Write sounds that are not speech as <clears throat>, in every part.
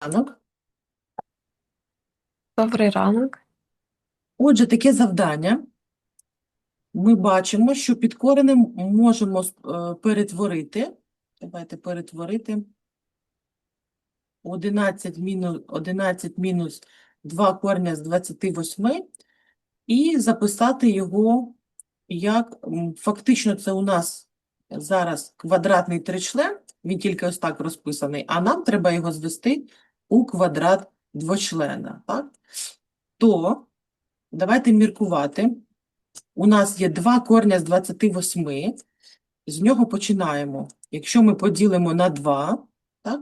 ранок. Добрий ранок. Отже, таке завдання. Ми бачимо, що під коренем можемо е, перетворити. Давайте перетворити 11 мінус, 11 мінус 2 корня з 28 і записати його як фактично це у нас зараз квадратний тричлен, він тільки ось так розписаний, а нам треба його звести у квадрат двочлена. Так? То давайте міркувати. У нас є 2 корня з 28, з нього починаємо. Якщо ми поділимо на 2, так,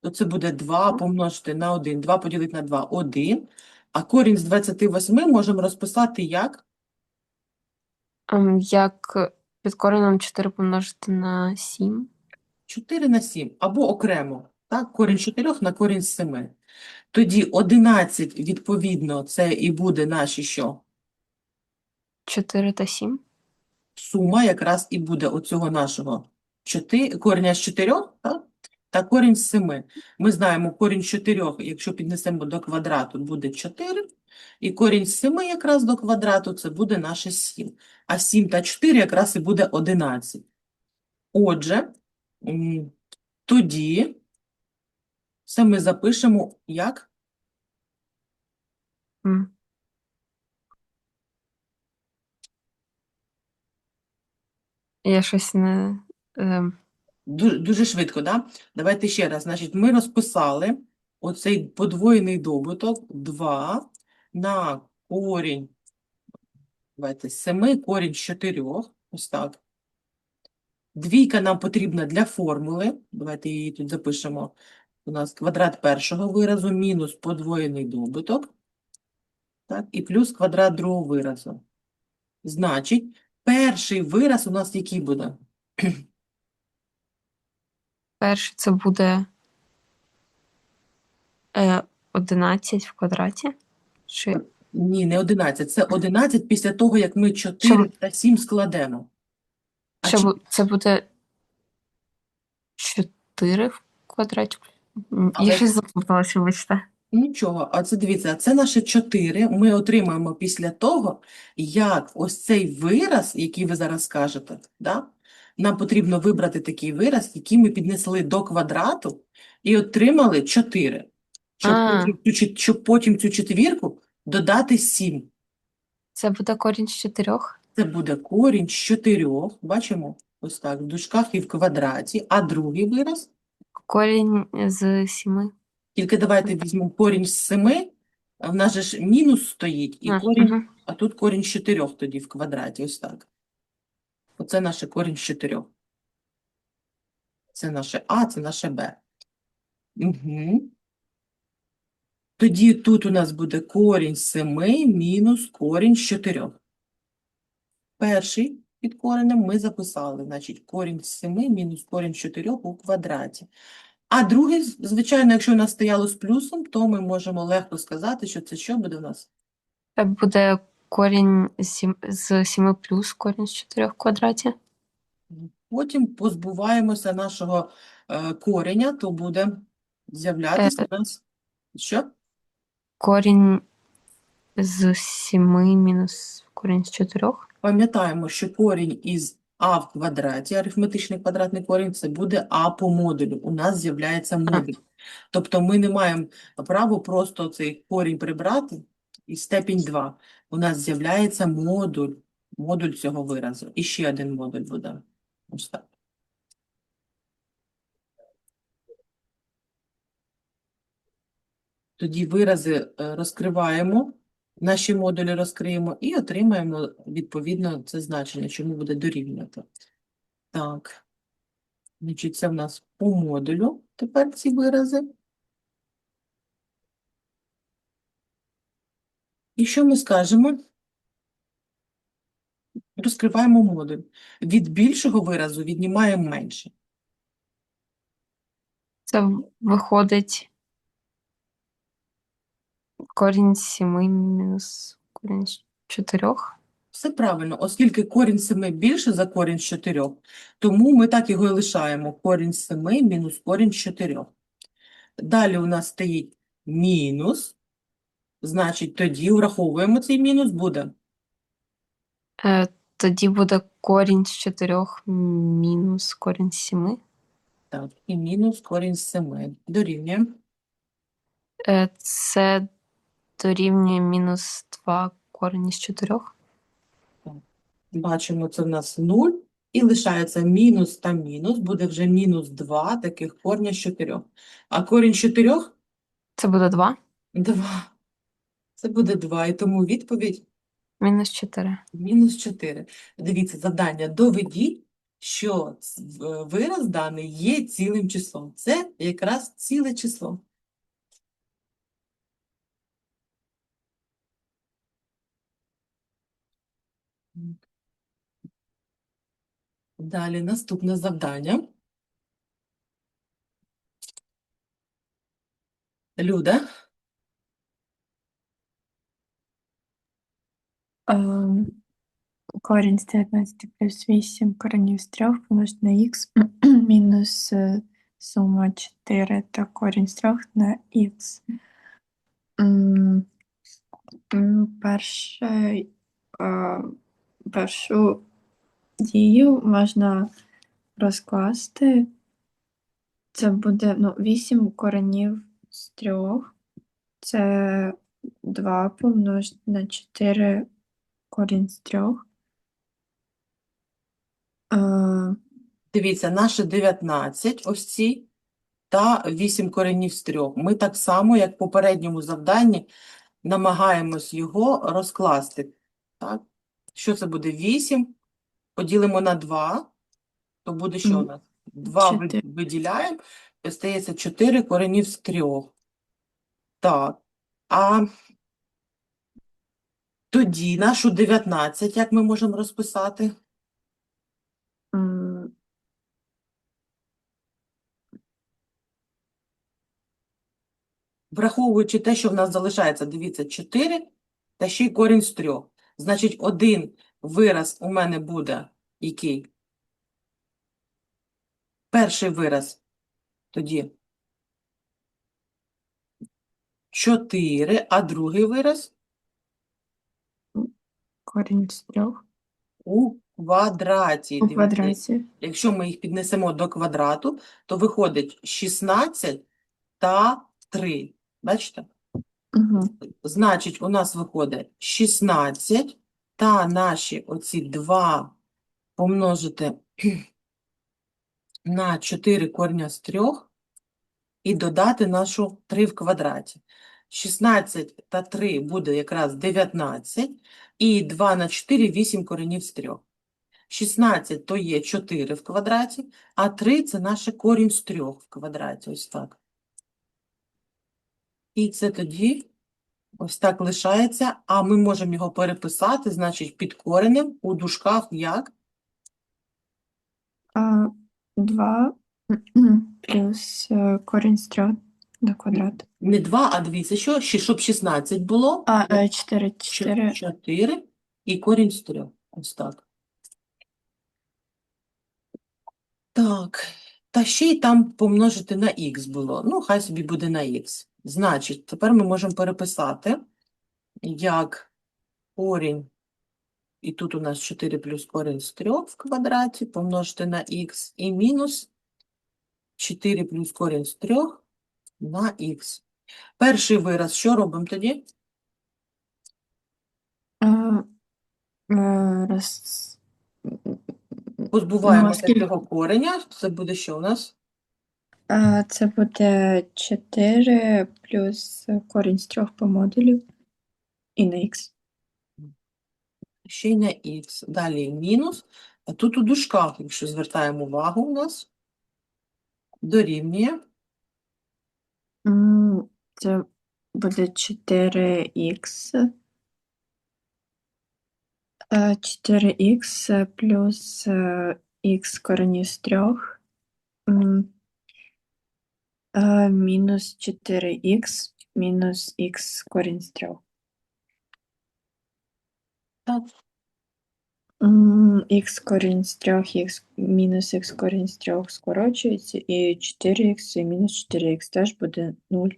то це буде 2 помножити на 1, 2 поділити на 2 – 1, а корінь з 28 можемо розписати як Ем, Як під коренем 4 помножити на 7? 4 на 7, або окремо, так, корінь 4 на корінь 7. Тоді 11, відповідно, це і буде наші що? 4 та 7? сума якраз і буде оцього нашого 4, кореня з 4, так? та корінь з 7. Ми знаємо, корінь з 4, якщо піднесемо до квадрату, буде 4, і корінь з 7 якраз до квадрату, це буде наше 7. А 7 та 4 якраз і буде 11. Отже, тоді це ми запишемо як. Я щось не... ем, Дуже, дуже швидко, да? Давайте ще раз. Значить, ми розписали оцей подвоєний добуток 2 на корінь, давайте, 7, корінь з 4, ось так. Двійка нам потрібна для формули, давайте її тут запишемо. У нас квадрат першого виразу мінус подвоєний добуток, так, і плюс квадрат другого виразу. Значить, перший вираз у нас який буде? <clears throat> Перший це буде е, 11 в квадраті? Чи Ні, не 11. Це 11 після того, як ми 4 Чому? та 7 складемо. А чи- це буде 4 в квадраті? М, Але- Я щось заплуталася, вибачте. Нічого, а це дивіться, це наше 4 ми отримаємо після того, як ось цей вираз, який ви зараз скажете, да? Нам потрібно вибрати такий вираз, який ми піднесли до квадрату і отримали 4. Щоб, А. потім цю чет- щоб потім цю четвірку додати 7. Це буде корінь з 4? Це буде корінь з 4, бачимо, ось так, в дужках і в квадраті, а другий вираз Корінь з 7? Тільки давайте візьмемо корінь з 7, а в нас же ж мінус стоїть, і А, корінь, мгм. а тут корінь з 4 тоді в квадраті, ось так. Оце наше корінь з 4. Це наше А, це наше Б. Угу. Тоді тут у нас буде корінь з 7 мінус корінь з 4. Перший під коренем ми записали, значить, корінь з 7 мінус корінь з 4 у квадраті. А другий, звичайно, якщо у нас стояло з плюсом, то ми можемо легко сказати, що це що буде в нас? Це буде корінь з 7, з 7 плюс корінь з 4 в квадраті? Потім позбуваємося нашого е, кореня, то буде з'являтися у нас що? Корінь з 7 мінус корінь з 4? Пам'ятаємо, що корінь із а в квадраті, арифметичний квадратний корінь, це буде а по модулю. У нас з'являється модуль. Тобто ми не маємо права просто цей корінь прибрати і степінь 2. У нас з'являється модуль, модуль цього виразу. І ще один модуль буде. Ось так. Тоді вирази е, розкриваємо, наші модулі розкриємо і отримаємо відповідно це значення, чому буде дорівнювати. Так. Значить, це в нас по модулю тепер ці вирази. І що ми скажемо? Розкриваємо модуль. Від більшого виразу віднімаємо менше. Це виходить корінь 7 мінус корінь з 4. Все правильно, оскільки корінь 7 більше за корінь з 4, тому ми так його і лишаємо. Корінь з 7 мінус корінь з 4. Далі у нас стоїть мінус. Значить, тоді враховуємо цей мінус, буде Е, тоді буде корінь з 4 мінус корінь з 7. так, і мінус корінь з 7. Дорівнює. Е, це дорівнює мінус 2 корінь з 4. Бачимо, це в нас 0. І лишається мінус та мінус. Буде вже мінус 2 таких корня з 4. А корінь з 4 Це буде 2 – 2. Це буде 2. І тому відповідь мінус 4. Мінус 4. Дивіться, завдання. Доведіть, що вираз даний є цілим числом. Це якраз ціле число. Далі наступне завдання. Люда, Корінь з 19 плюс 8 коренів з 3 помножити на х <clears throat> мінус е, сума 4 та корінь з 3 на х. Перше, першу дію можна розкласти. Це буде ну, 8 коренів з 3. Це 2 помножити на 4 корінь з 3. Е, дивіться, наше 19, ось ці, та 8 коренів з 3. Ми так само, як в попередньому завданні, намагаємось його розкласти. Так? Що це буде? 8 поділимо на 2, то буде що у нас? 2 чотири. виділяємо, і остається 4 коренів з 3. Так, а тоді нашу 19, як ми можемо розписати? м, Враховуючи те, що в нас залишається, дивіться, 4 та ще й корінь з 3. Значить, один вираз у мене буде який? Перший вираз тоді 4, а другий вираз корінь з 3 у квадраті. у квадраті. Якщо ми їх піднесемо до квадрату, то виходить 16 та 3. Бачите? Угу. Значить, у нас виходить 16 та наші оці 2 помножити <clears throat> на 4 корня з 3 і додати нашу 3 в квадраті. 16 та 3 буде якраз 19, і 2 на 4 – 8 коренів з 3. 16 то є 4 в квадраті, а 3 – це наше корінь з 3 в квадраті. Ось так. І це тоді ось так лишається, а ми можемо його переписати, значить, під коренем у дужках як? А, 2 плюс е, корінь з 3 до квадрату. Не 2, а 2. Це що? Ще, щоб 16 було? А, 4, 4. 4 і корінь з 3. Ось так. Так, та ще й там помножити на х було. Ну, хай собі буде на х. Значить, тепер ми можемо переписати, як корінь, і тут у нас 4 плюс корінь з 3 в квадраті, помножити на х, і мінус 4 плюс корінь з 3 на х. Перший вираз, що робимо тоді? А, е, роз... Позбуваємося цього кореня. Це буде що у нас? Це буде 4 плюс корінь з 3 по модулю і на х. Ще й на х. Далі мінус. А тут у дужках, якщо звертаємо увагу, у нас дорівнює. Це буде 4х. 4х плюс х коренів з 3 мінус 4х мінус х корінь з 3. Так. Х корінь з 3, х мінус х корінь з 3 скорочується, і 4х і мінус 4х теж буде 0.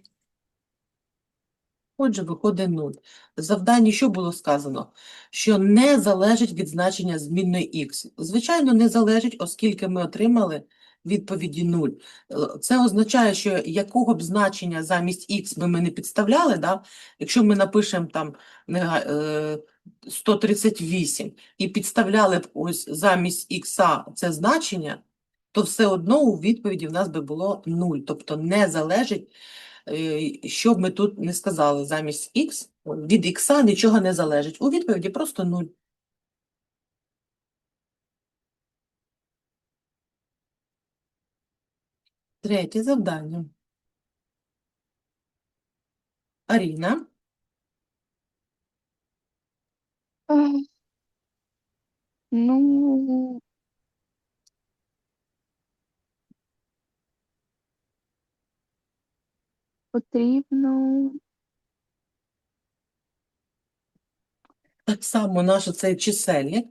Отже, виходить 0. В завданні що було сказано? Що не залежить від значення змінної х. Звичайно, не залежить, оскільки ми отримали відповіді 0. Е, Це означає, що якого б значення замість х би ми не підставляли, да? якщо ми напишемо там нега- е, 138 і підставляли б ось замість х це значення, то все одно у відповіді в нас би було 0. Тобто не залежить е, що б ми тут не сказали замість х, від х нічого не залежить. У відповіді просто 0. Третє завдання. Аріна, Ну, потрібно. так само наш цей чисельник.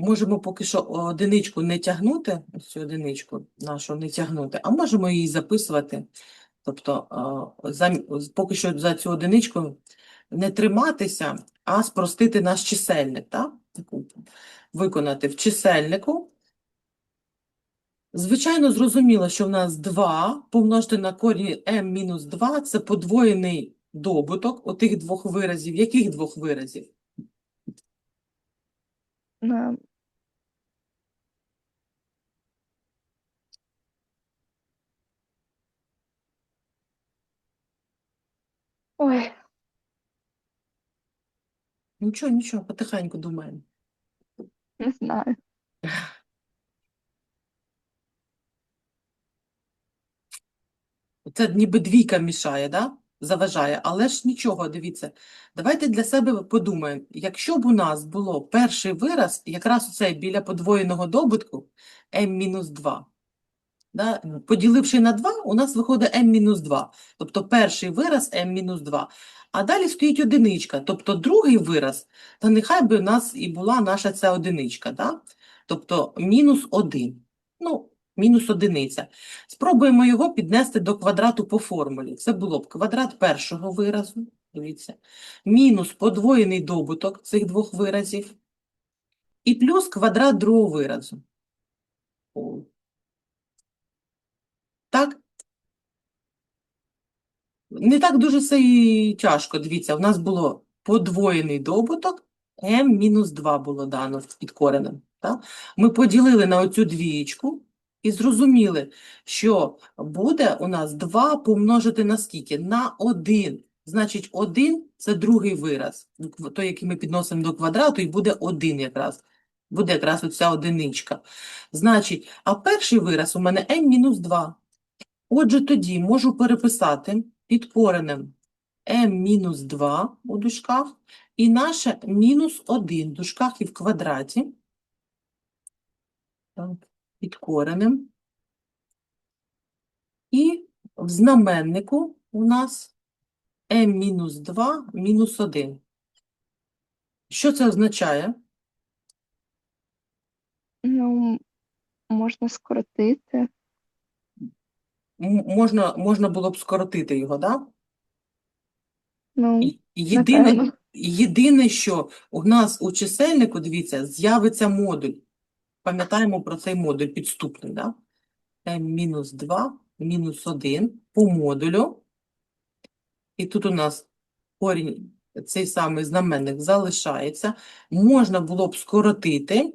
Можемо поки що одиничку не тягнути, цю одиничку нашу не тягнути, а можемо її записувати. Тобто поки що за цю одиничку не триматися, а спростити наш чисельник, так? Виконати в чисельнику. Звичайно, зрозуміло, що в нас 2 помножити на корінь m-2 – це подвоєний добуток отих двох виразів. Яких двох виразів? На- Ой, Нічого, нічого, потихеньку думаємо. не знаю. Це ніби двійка мішає, да? Заважає, але ж нічого, дивіться. Давайте для себе подумаємо, якщо б у нас було перший вираз, якраз оцей біля подвоєного добутку m-2, да? поділивши на 2, у нас виходить m-2, тобто перший вираз m-2, а далі стоїть одиничка, тобто другий вираз, та нехай би у нас і була наша ця одиничка, да? тобто мінус 1, ну, мінус одиниця. Спробуємо його піднести до квадрату по формулі. Це було б квадрат першого виразу, дивіться, мінус подвоєний добуток цих двох виразів, і плюс квадрат другого виразу. Так? Не так дуже це і тяжко. Дивіться, у нас було подвоєний добуток, m-2 було дано під коренем. Так? Ми поділили на оцю двієчку і зрозуміли, що буде у нас 2 помножити на скільки? На 1. Значить, 1 – це другий вираз, той, який ми підносимо до квадрату, і буде 1 якраз. Буде якраз оця одиничка. Значить, а перший вираз у мене m-2. Отже, тоді можу переписати під коренем m-2 у дужках і наше мінус 1 в дужках і в квадраті. Так, під коренем. І в знаменнику у нас m-2 мінус 1. Що це означає? Ну, можна скоротити. М- Можна, можна було б скоротити його, так? Да? Ну, І- Єдине, напевно. єдине, що у нас у чисельнику, дивіться, з'явиться модуль. Пам'ятаємо про цей модуль підступний, да? m-2 мінус 1 по модулю. І тут у нас корінь, цей самий знаменник залишається. Можна було б скоротити,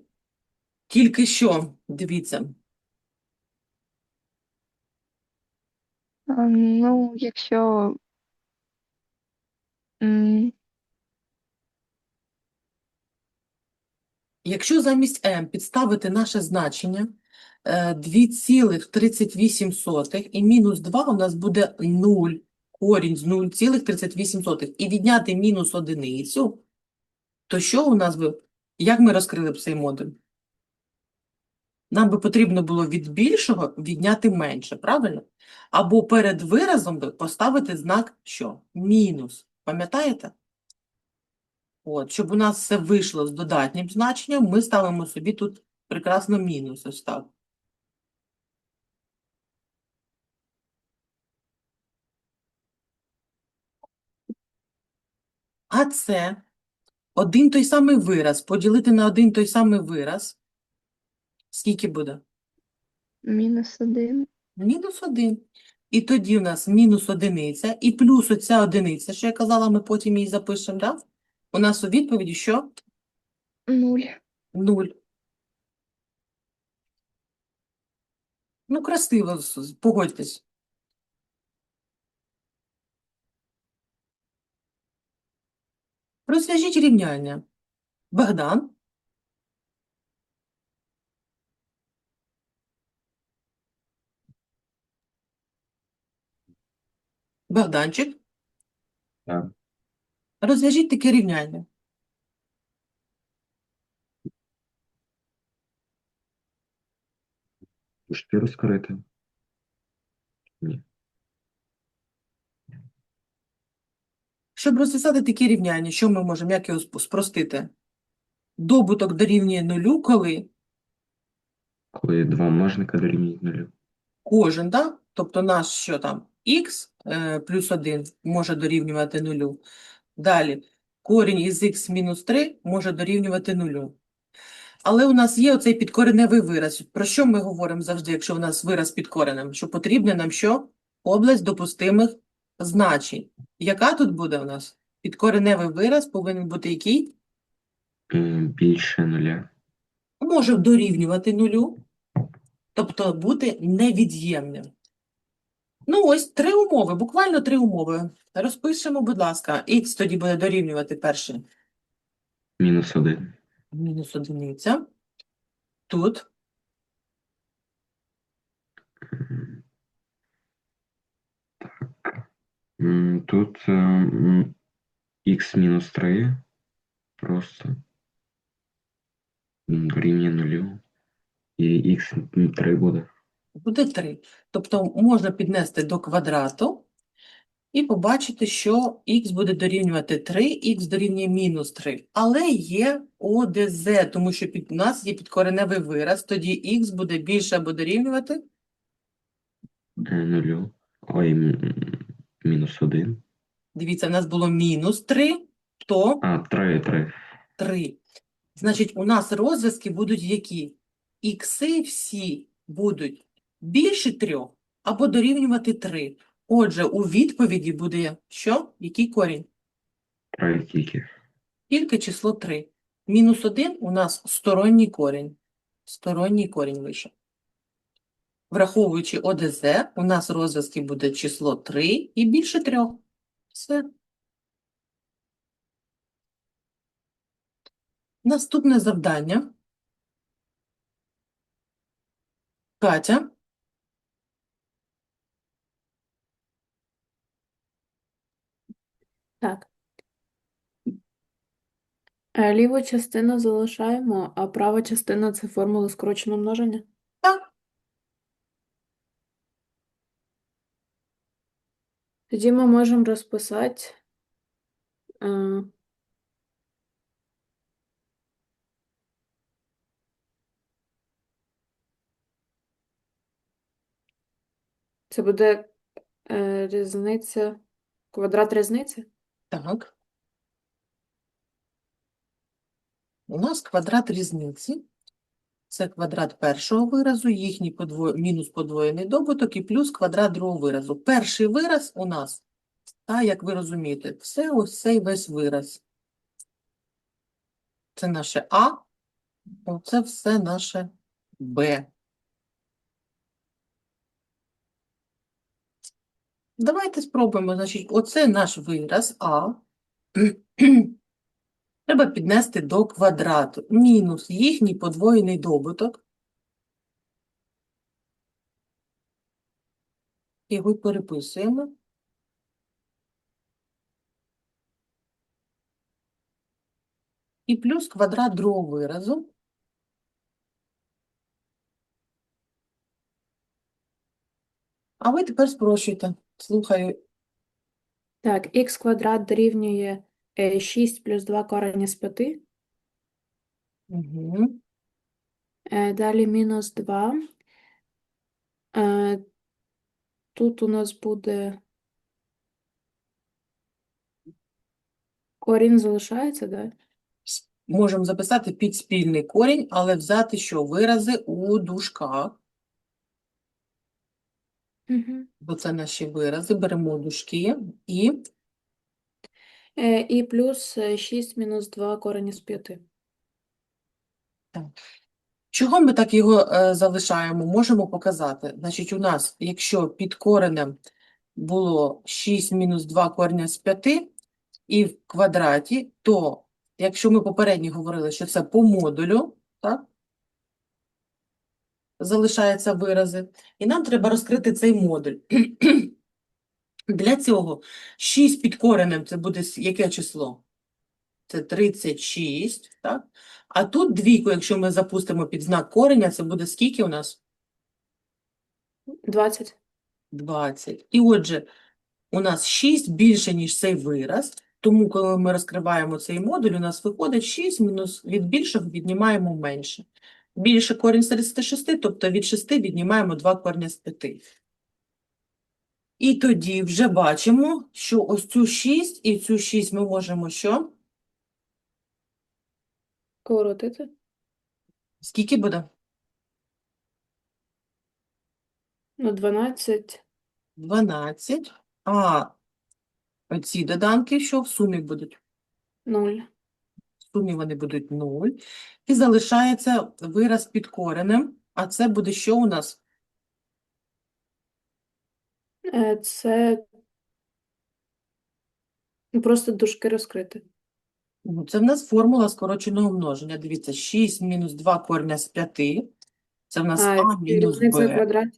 тільки що, дивіться, Ну, якщо. Якщо замість m підставити наше значення е, 2,38 і мінус 2 у нас буде 0, корінь з 0,38. І відняти мінус одиницю, то що у нас би, як ми розкрили б цей модуль? Нам би потрібно було від більшого відняти менше, правильно? Або перед виразом би поставити знак що? Мінус. Пам'ятаєте? От, щоб у нас все вийшло з додатнім значенням, ми ставимо собі тут прекрасно мінус ось так. А це один той самий вираз поділити на один той самий вираз. Скільки буде? Мінус один. Мінус один. І тоді у нас мінус одиниця, і плюс оця одиниця, що я казала, ми потім її запишемо, да? У нас у відповіді що? Нуль. Нуль. Ну, красиво, погодьтесь. Розв'яжіть рівняння. Богдан. Богданчик. Так. Розв'яжіть таке рівняння. Пушки розкрити. Ні. Щоб розв'язати такі рівняння, що ми можемо, як його спростити? Добуток дорівнює нулю, коли Коли два множника дорівнюють нулю. кожен, да? тобто наш що там, х е, плюс 1 може дорівнювати нулю. Далі, корінь із х мінус 3 може дорівнювати нулю. Але у нас є оцей підкореневий вираз. Про що ми говоримо завжди, якщо у нас вираз підкореним? Що потрібно нам що? Область допустимих значень. Яка тут буде у нас? Підкореневий вираз повинен бути який? Більше нуля. може дорівнювати нулю, тобто бути невід'ємним. Ну, ось три умови, буквально три умови. Розпишемо, будь ласка. Х тоді буде дорівнювати перше Мінус один. мінус одиниця. Тут. Тут е, м, х мінус 3 просто дорівнює нулю. І х 3 буде. Буде 3. Тобто можна піднести до квадрату і побачити, що х буде дорівнювати 3, х дорівнює мінус 3. Але є ОДЗ, тому що під, у нас є підкореневий вираз, тоді х буде більше або дорівнювати Нулю. Ой, мінус 1. Дивіться, в нас було мінус 3, то А, 3, 3. 3. Значить, у нас розв'язки будуть які? Ікси всі будуть більше 3 або дорівнювати 3. Отже, у відповіді буде що? Який корінь? 3 тільки. Тільки число 3. Мінус 1 у нас сторонній корінь. Сторонній корінь вийшов. Враховуючи ОДЗ, у нас розв'язки буде число 3 і більше 3. Все. Наступне завдання. Катя. Так. Е, Ліву частину залишаємо, а права частина це формула скороченого множення. Так. Тоді ми можемо розписати. е, Це буде е, різниця, квадрат різниці? Так. У нас квадрат різниці. Це квадрат першого виразу, їхній подво... мінус подвоєний добуток і плюс квадрат другого виразу. Перший вираз у нас, та, як ви розумієте, це ось цей весь вираз. Це наше А, оце все наше Б. Давайте спробуємо. Значить, оце наш вираз А. <clears throat> Треба піднести до квадрату. Мінус їхній подвоєний добуток. Його переписуємо. І плюс квадрат другого виразу. А ви тепер спрощуйте. Слухаю. Так, х квадрат дорівнює Е, 6 плюс 2 корень із 5. Угу. Е, Далі мінус 2. Е, Тут у нас буде корінь залишається, да? Можемо записати під спільний корінь, але взяти що? Вирази у дужках, Бо це наші вирази. Беремо дужки і Е, І плюс е, 6 мінус 2 корень із 5. Чого ми так його е, залишаємо? Можемо показати. Значить, у нас, якщо під коренем було 6 мінус 2 корення з 5 і в квадраті, то якщо ми попередньо говорили, що це по модулю, так? Залишаються вирази. І нам треба розкрити цей модуль. <clears throat> Для цього 6 під коренем це буде яке число? Це 36, так? А тут двійку, якщо ми запустимо під знак кореня, це буде скільки у нас? 20. 20. І отже, у нас 6 більше, ніж цей вираз, тому коли ми розкриваємо цей модуль, у нас виходить 6 мінус від більшого віднімаємо менше. Більше корінь з 36, тобто від 6 віднімаємо 2 корня з 5. І тоді вже бачимо, що ось цю 6 і цю 6 ми можемо що? Коротити. Скільки буде? Ну, 12. 12. А оці доданки, що в сумі будуть? 0. Сумі вони будуть 0. І залишається вираз під коренем. А це буде що у нас? Е, Це просто дужки розкрити. Ну, Це в нас формула скороченого множення. Дивіться, 6 мінус 2 корення з 5. Це в нас А, А мінус Б.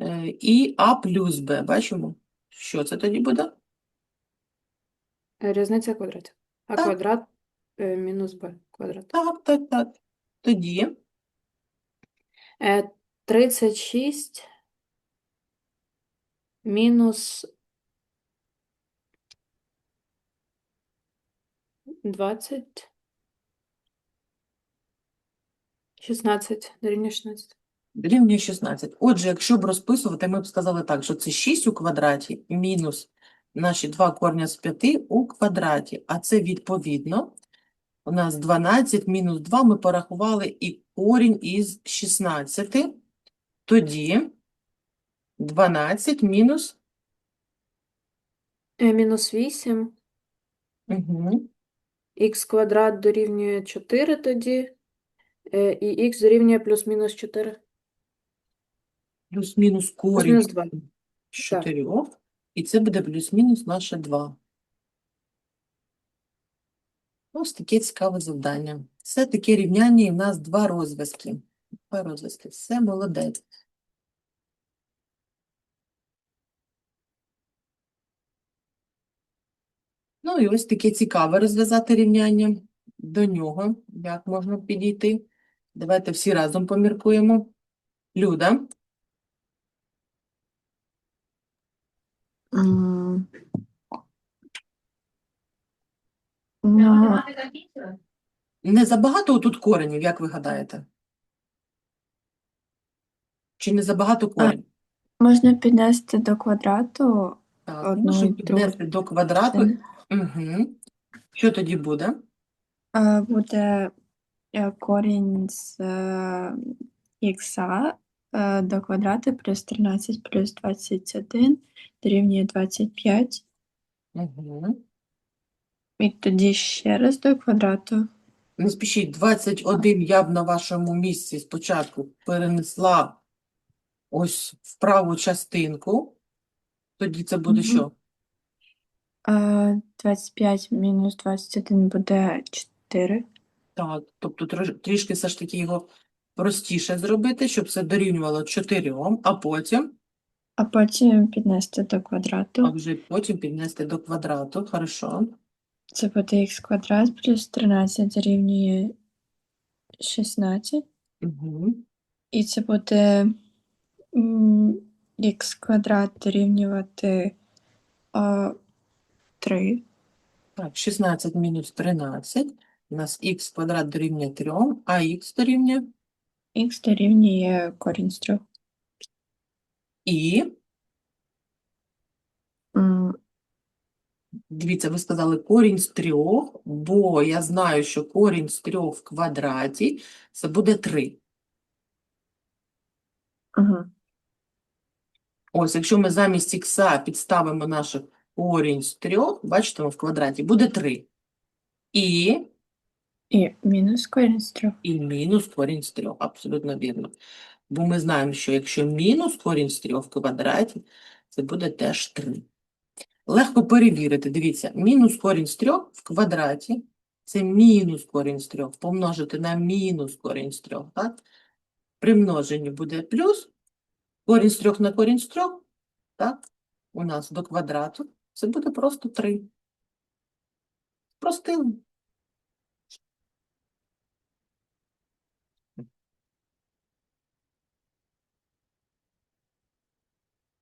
Е, І А плюс Б. Бачимо? Що це тоді буде? Різниця в квадраті. А Так. квадрат е, мінус b квадрат. Так, так, так. Тоді Е, 36 мінус 20. 16 дорівнює 16. Дорівнює 16. Отже, якщо б розписувати, ми б сказали так, що це 6 у квадраті мінус наші 2 корня з 5 у квадраті. А це відповідно у нас 12 мінус 2 ми порахували і корінь із 16. Тоді 12 мінус Е, мінус 8. угу, х квадрат дорівнює 4 тоді. Е, і х дорівнює плюс-мінус 4. плюс-мінус корінь Плюс-мінус 2. з 4. І це буде плюс-мінус наше 2. Ось таке цікаве завдання. Це таке рівняння, і в нас два розв'язки. Два розв'язки. Все, молодець. Ну і ось таке цікаве розв'язати рівняння. До нього як можна підійти? Давайте всі разом поміркуємо. Люда, Ну, не забагато тут коренів, як ви гадаєте? Чи не забагато коренів? можна піднести до квадрату Так, одну ну, щоб другу піднести до квадрату. частину. Угу. Що тоді буде? Е, Буде е, корінь з е, ікса е, до квадрату плюс 13 плюс 21 дорівнює 25. Угу. І тоді ще раз до квадрату. Не спішіть, 21 я б на вашому місці спочатку перенесла ось в праву частинку. Тоді це буде Мгм. що? Е, 25 мінус 21 буде 4. Так, тобто трош- трішки все ж таки його простіше зробити, щоб це дорівнювало 4, а потім, А потім піднести до а квадрату. вже потім піднести до квадрату. Хорошо. Це буде х квадрат плюс 13 дорівнює 16. Угу. І це буде х квадрат дорівнювати а, 3. Так, 16 мінус 13. У нас х квадрат дорівнює 3, а х дорівнює Х дорівнює корінь з 3. І. Дивіться, ви сказали корінь з трьох, бо я знаю, що корінь з трьох в квадраті це буде 3. Угу. Ось, якщо ми замість ікса підставимо наш корінь з трьох, бачите, в квадраті буде 3. І, І мінус корінь з 3. і мінус корінь з трьох, абсолютно вірно. Бо ми знаємо, що якщо мінус корінь з трьох в квадраті, це буде теж 3. Легко перевірити, дивіться, мінус корінь з трьох в квадраті, це мінус корінь з трьох, помножити на мінус корінь з трьох, так? При множенні буде плюс, корінь з трьох на корінь з трьох, так? У нас до квадрату, це буде просто 3. Простили.